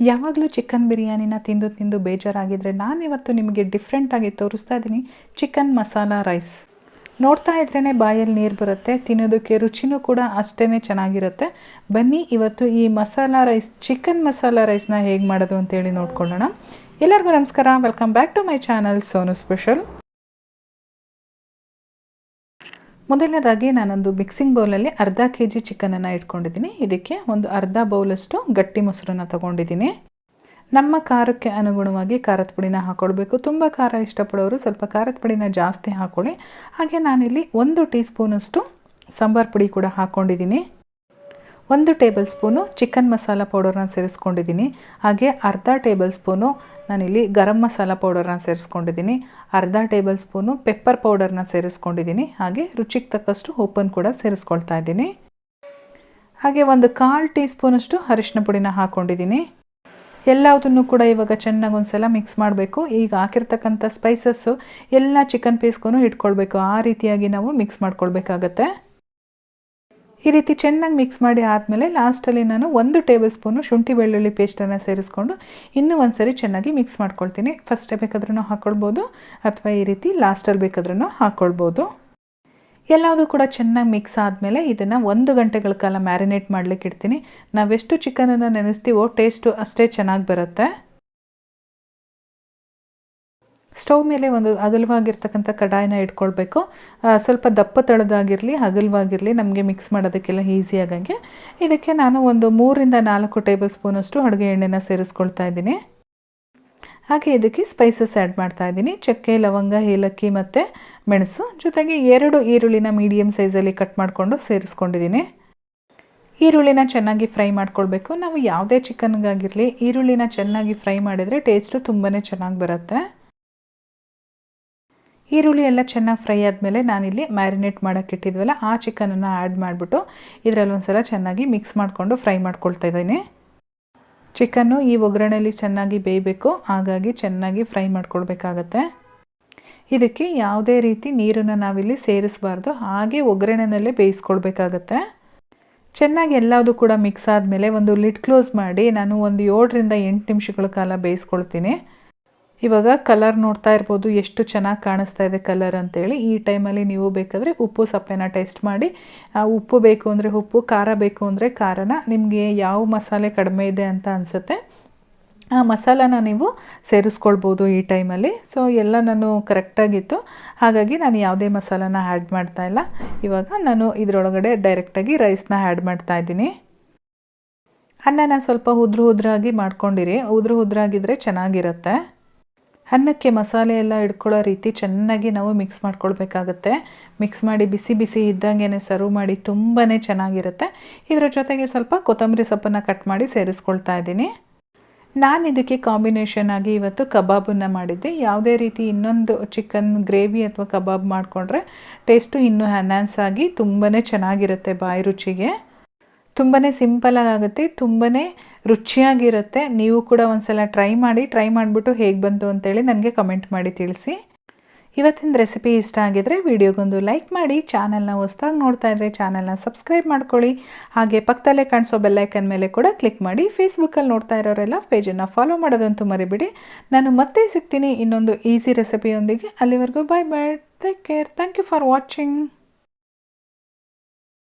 ಯಾವಾಗಲೂ ಚಿಕನ್ ಬಿರಿಯಾನಿನ ತಿಂದು ತಿಂದು ಬೇಜಾರಾಗಿದ್ದರೆ ನಾನಿವತ್ತು ನಿಮಗೆ ಡಿಫ್ರೆಂಟಾಗಿ ತೋರಿಸ್ತಾ ಇದ್ದೀನಿ. Chicken masala rice. ನೋಡ್ತಾ ಇದ್ರೇ ಬಾಯಲ್ಲಿ ನೀರು ಬರುತ್ತೆ, ತಿನ್ನೋದಕ್ಕೆ ರುಚಿನೂ ಕೂಡ ಅಷ್ಟೇ ಚೆನ್ನಾಗಿರುತ್ತೆ. ಬನ್ನಿ ಇವತ್ತು ಈ ಮಸಾಲ ರೈಸ್, ಚಿಕನ್ ಮಸಾಲ ರೈಸ್ನ ಹೇಗೆ ಮಾಡೋದು ಅಂತೇಳಿ ನೋಡ್ಕೊಳ್ಳೋಣ. ಎಲ್ಲರಿಗೂ ನಮಸ್ಕಾರ welcome back to my channel Sonu special ಮೊದಲನೇದಾಗಿ ನಾನೊಂದು ಮಿಕ್ಸಿಂಗ್ ಬೌಲಲ್ಲಿ ಅರ್ಧ ಕೆ ಜಿ ಚಿಕನನ್ನು ಇಟ್ಕೊಂಡಿದ್ದೀನಿ. ಇದಕ್ಕೆ ಒಂದು ಅರ್ಧ ಬೌಲಷ್ಟು ಗಟ್ಟಿ ಮೊಸರನ್ನು ತಗೊಂಡಿದ್ದೀನಿ. ನಮ್ಮ ಖಾರಕ್ಕೆ ಅನುಗುಣವಾಗಿ ಖಾರದ ಪುಡಿನ ಹಾಕ್ಕೊಳ್ಬೇಕು ತುಂಬ ಖಾರ ಇಷ್ಟಪಡೋರು ಸ್ವಲ್ಪ ಖಾರದ ಪುಡಿನ ಜಾಸ್ತಿ ಹಾಕ್ಕೊಳ್ಳಿ ಹಾಗೆ ನಾನಿಲ್ಲಿ ಒಂದು ಟೀ ಸ್ಪೂನಷ್ಟು ಸಾಂಬಾರು ಪುಡಿ ಕೂಡ ಹಾಕ್ಕೊಂಡಿದ್ದೀನಿ ಒಂದು ಟೇಬಲ್ ಸ್ಪೂನು ಚಿಕನ್ ಮಸಾಲ ಪೌಡರ್ನ ಸೇರಿಸ್ಕೊಂಡಿದ್ದೀನಿ. ಹಾಗೆ ಅರ್ಧ ಟೇಬಲ್ ಸ್ಪೂನು ನಾನಿಲ್ಲಿ ಗರಂ ಮಸಾಲ ಪೌಡರ್ನ ಸೇರಿಸ್ಕೊಂಡಿದ್ದೀನಿ. ಅರ್ಧ ಟೇಬಲ್ ಸ್ಪೂನು ಪೆಪ್ಪರ್ ಪೌಡರ್ನ ಸೇರಿಸ್ಕೊಂಡಿದ್ದೀನಿ. ಹಾಗೆ ರುಚಿಗೆ ತಕ್ಕಷ್ಟು ಉಪ್ಪನ್ನು ಕೂಡ ಸೇರಿಸ್ಕೊಳ್ತಾ ಇದ್ದೀನಿ. ಹಾಗೆ ಒಂದು ಕಾಲು ಟೀ ಸ್ಪೂನಷ್ಟು ಅರಿಶಿನ ಪುಡಿನ ಹಾಕ್ಕೊಂಡಿದ್ದೀನಿ ಎಲ್ಲದನ್ನು ಕೂಡ ಇವಾಗ ಚೆನ್ನಾಗಿ ಒಂದು ಸಲ ಮಿಕ್ಸ್ ಮಾಡಬೇಕು. ಈಗ ಹಾಕಿರ್ತಕ್ಕಂಥ ಸ್ಪೈಸಸ್ಸು ಎಲ್ಲ ಚಿಕನ್ ಪೀಸ್ಗೂ ಇಟ್ಕೊಳ್ಬೇಕು ಆ ರೀತಿಯಾಗಿ ನಾವು ಮಿಕ್ಸ್ ಮಾಡ್ಕೊಳ್ಬೇಕಾಗತ್ತೆ. ಈ ರೀತಿ ಚೆನ್ನಾಗಿ ಮಿಕ್ಸ್ ಮಾಡಿ ಆದಮೇಲೆ ಲಾಸ್ಟಲ್ಲಿ ನಾನು ಒಂದು ಟೇಬಲ್ ಸ್ಪೂನು ಶುಂಠಿ ಬೆಳ್ಳುಳ್ಳಿ ಪೇಸ್ಟನ್ನು ಸೇರಿಸ್ಕೊಂಡು ಇನ್ನೂ ಒಂದು ಸರಿ ಚೆನ್ನಾಗಿ ಮಿಕ್ಸ್ ಮಾಡ್ಕೊಳ್ತೀನಿ. ಫಸ್ಟೇ ಬೇಕಾದ್ರೂ ಹಾಕ್ಕೊಳ್ಬೋದು ಅಥವಾ ಈ ರೀತಿ ಲಾಸ್ಟಲ್ಲಿ ಬೇಕಾದ್ರೂ ಹಾಕ್ಕೊಳ್ಬೋದು ಎಲ್ಲದೂ ಕೂಡ ಚೆನ್ನಾಗಿ ಮಿಕ್ಸ್ ಆದಮೇಲೆ ಇದನ್ನು ಒಂದು ಗಂಟೆಗಳ ಕಾಲ ಮ್ಯಾರಿನೇಟ್ ಮಾಡಲಿಕ್ಕೆ ಇಡ್ತೀನಿ ನಾವೆಷ್ಟು ಚಿಕನನ್ನು ನೆನೆಸ್ತೀವೋ ಟೇಸ್ಟು ಅಷ್ಟೇ ಚೆನ್ನಾಗಿ ಬರುತ್ತೆ. ಸ್ಟವ್ ಮೇಲೆ ಒಂದು ಅಗಲವಾಗಿರ್ತಕ್ಕಂಥ ಕಡಾಯನ ಇಟ್ಕೊಳ್ಬೇಕು. ಸ್ವಲ್ಪ ದಪ್ಪ ತಳದಾಗಿರಲಿ ಅಗಲವಾಗಿರಲಿ ನಮಗೆ ಮಿಕ್ಸ್ ಮಾಡೋದಕ್ಕೆಲ್ಲ ಈಸಿ ಆಗಂಗೆ. ಇದಕ್ಕೆ ನಾನು ಒಂದು ಮೂರಿಂದ ನಾಲ್ಕು ಟೇಬಲ್ ಸ್ಪೂನಷ್ಟು ಅಡುಗೆ ಎಣ್ಣೆನ ಸೇರಿಸ್ಕೊಳ್ತಾ ಇದ್ದೀನಿ. ಹಾಗೆ ಇದಕ್ಕೆ ಸ್ಪೈಸಸ್ ಆ್ಯಡ್ ಮಾಡ್ತಾ ಇದ್ದೀನಿ. ಚಕ್ಕೆ, ಲವಂಗ, ಏಲಕ್ಕಿ ಮತ್ತು ಮೆಣಸು. ಜೊತೆಗೆ ಎರಡು ಈರುಳ್ಳಿನ ಮೀಡಿಯಮ್ ಸೈಜಲ್ಲಿ ಕಟ್ ಮಾಡಿಕೊಂಡು ಸೇರಿಸ್ಕೊಂಡಿದ್ದೀನಿ. ಈರುಳ್ಳಿನ ಚೆನ್ನಾಗಿ ಫ್ರೈ ಮಾಡ್ಕೊಳ್ಬೇಕು. ನಾವು ಯಾವುದೇ ಚಿಕನ್ಗಾಗಿರಲಿ ಈರುಳ್ಳಿನ ಚೆನ್ನಾಗಿ ಫ್ರೈ ಮಾಡಿದರೆ ಟೇಸ್ಟು ತುಂಬಾ ಚೆನ್ನಾಗಿ ಬರುತ್ತೆ. ಈರುಳ್ಳಿ ಎಲ್ಲ ಚೆನ್ನಾಗಿ ಫ್ರೈ ಆದಮೇಲೆ ನಾನಿಲ್ಲಿ ಮ್ಯಾರಿನೇಟ್ ಮಾಡೋಕ್ಕೆ ಇಟ್ಟಿದ್ವಲ್ಲ, ಆ ಚಿಕನನ್ನು ಆ್ಯಡ್ ಮಾಡಿಬಿಟ್ಟು ಇದರಲ್ಲಿ ಒಂದು ಸಲ ಚೆನ್ನಾಗಿ ಮಿಕ್ಸ್ ಮಾಡಿಕೊಂಡು ಫ್ರೈ ಮಾಡ್ಕೊಳ್ತಾ ಇದ್ದೀನಿ. ಚಿಕನ್ನು ಈ ಒಗ್ಗರಣೆಯಲ್ಲಿ ಚೆನ್ನಾಗಿ ಬೇಯಬೇಕು, ಹಾಗಾಗಿ ಚೆನ್ನಾಗಿ ಫ್ರೈ ಮಾಡ್ಕೊಳ್ಬೇಕಾಗತ್ತೆ. ಇದಕ್ಕೆ ಯಾವುದೇ ರೀತಿ ನೀರನ್ನು ನಾವಿಲ್ಲಿ ಸೇರಿಸಬಾರ್ದು, ಹಾಗೆ ಒಗ್ಗರಣೆನಲ್ಲೇ ಬೇಯಿಸ್ಕೊಳ್ಬೇಕಾಗತ್ತೆ. ಚೆನ್ನಾಗಿ ಎಲ್ಲದು ಕೂಡ ಮಿಕ್ಸ್ ಆದಮೇಲೆ ಒಂದು ಲಿಡ್ ಕ್ಲೋಸ್ ಮಾಡಿ ನಾನು ಒಂದು ಏಳರಿಂದ ಎಂಟು ನಿಮಿಷಗಳ ಕಾಲ ಬೇಯಿಸ್ಕೊಳ್ತೀನಿ. ಇವಾಗ ಕಲರ್ ನೋಡ್ತಾ ಇರ್ಬೋದು, ಎಷ್ಟು ಚೆನ್ನಾಗಿ ಕಾಣಿಸ್ತಾ ಇದೆ ಕಲರ್ ಅಂತೇಳಿ. ಈ ಟೈಮಲ್ಲಿ ನೀವು ಬೇಕಾದರೆ ಉಪ್ಪು ಸಪ್ಪೆನ ಟೇಸ್ಟ್ ಮಾಡಿ. ಉಪ್ಪು ಬೇಕು ಅಂದರೆ ಉಪ್ಪು, ಖಾರ ಬೇಕು ಅಂದರೆ ಖಾರನ, ನಿಮಗೆ ಯಾವ ಮಸಾಲೆ ಕಡಿಮೆ ಇದೆ ಅಂತ ಅನಿಸುತ್ತೆ. ಆ ಮಸಾಲಾನ ನೀವು ಸೇರಿಸ್ಕೊಳ್ಬೋದು ಈ ಟೈಮಲ್ಲಿ ಸೊ ಎಲ್ಲ ನಾನು ಕರೆಕ್ಟಾಗಿತ್ತು ಹಾಗಾಗಿ ನಾನು ಯಾವುದೇ ಮಸಾಲಾನ ಆ್ಯಡ್ ಮಾಡ್ತಾ ಇಲ್ಲ. ಇವಾಗ ನಾನು ಇದರೊಳಗಡೆ ಡೈರೆಕ್ಟಾಗಿ ರೈಸ್ನ ಆ್ಯಡ್ ಮಾಡ್ತಾ ಇದ್ದೀನಿ. ಅನ್ನನ ಸ್ವಲ್ಪ ಉದ್ರು ಉದ್ರಾಗಿ ಮಾಡ್ಕೊಂಡಿರಿ. ಉದ್ರು ಉದ್ರಾಗಿದ್ದರೆ ಚೆನ್ನಾಗಿರುತ್ತೆ. ಅನ್ನಕ್ಕೆ ಮಸಾಲೆ ಎಲ್ಲ ಇಡ್ಕೊಳ್ಳೋ ರೀತಿ ಚೆನ್ನಾಗಿ ನಾವು ಮಿಕ್ಸ್ ಮಾಡ್ಕೊಳ್ಬೇಕಾಗತ್ತೆ. ಮಿಕ್ಸ್ ಮಾಡಿ ಬಿಸಿ ಬಿಸಿ ಇದ್ದಂಗೆ ಸರ್ವ್ ಮಾಡಿ ತುಂಬಾ ಚೆನ್ನಾಗಿರುತ್ತೆ. ಇದರ ಜೊತೆಗೆ ಸ್ವಲ್ಪ ಕೊತ್ತಂಬರಿ ಸೊಪ್ಪನ್ನು ಕಟ್ ಮಾಡಿ ಸೇರಿಸ್ಕೊಳ್ತಾ ಇದ್ದೀನಿ. ನಾನು ಇದಕ್ಕೆ ಕಾಂಬಿನೇಷನ್ ಆಗಿ ಇವತ್ತು ಕಬಾಬನ್ನು ಮಾಡಿದ್ದೆ. ಯಾವುದೇ ರೀತಿ ಇನ್ನೊಂದು ಚಿಕನ್ ಗ್ರೇವಿ ಅಥವಾ ಕಬಾಬ್ ಮಾಡಿಕೊಂಡ್ರೆ ಟೇಸ್ಟು ಇನ್ನೂ ಎನ್ಹಾನ್ಸ್ ಆಗಿ ತುಂಬಾ ಚೆನ್ನಾಗಿರುತ್ತೆ ಬಾಯಿ ರುಚಿಗೆ. ತುಂಬಾ ಸಿಂಪಲಾಗಿ ಆಗುತ್ತೆ ತುಂಬಾ ರುಚಿಯಾಗಿರುತ್ತೆ. ನೀವು ಕೂಡ ಒಂದ್ಸಲ ಟ್ರೈ ಮಾಡಿ, ಟ್ರೈ ಮಾಡಿಬಿಟ್ಟು ಹೇಗೆ ಬಂತು ಅಂತೇಳಿ ನನಗೆ ಕಮೆಂಟ್ ಮಾಡಿ ತಿಳಿಸಿ. ಇವತ್ತಿನ ರೆಸಿಪಿ ಇಷ್ಟ ಆಗಿದರೆ ವಿಡಿಯೋಗೊಂದು ಲೈಕ್ ಮಾಡಿ, ಚಾನಲ್ನ ಹೊಸ್ದಾಗಿ ನೋಡ್ತಾ ಇದ್ರೆ ಚಾನಲ್ನ ಸಬ್ಸ್ಕ್ರೈಬ್ ಮಾಡ್ಕೊಳ್ಳಿ. ಹಾಗೆ ಪಕ್ಕದಲ್ಲೇ ಕಾಣಿಸೋ ಬೆಲ್ಲೈಕನ್ ಮೇಲೆ ಕೂಡ ಕ್ಲಿಕ್ ಮಾಡಿ, ಫೇಸ್ಬುಕ್ಕಲ್ಲಿ ನೋಡ್ತಾ ಇರೋರೆಲ್ಲ ಪೇಜನ್ನು ಫಾಲೋ ಮಾಡೋದಂತೂ ಮರಿಬಿಡಿ. ನಾನು ಮತ್ತೆ ಸಿಗ್ತೀನಿ ಇನ್ನೊಂದು ಈಸಿ ರೆಸಿಪಿಯೊಂದಿಗೆ. ಅಲ್ಲಿವರೆಗೂ bye bye, take care, thank you for watching.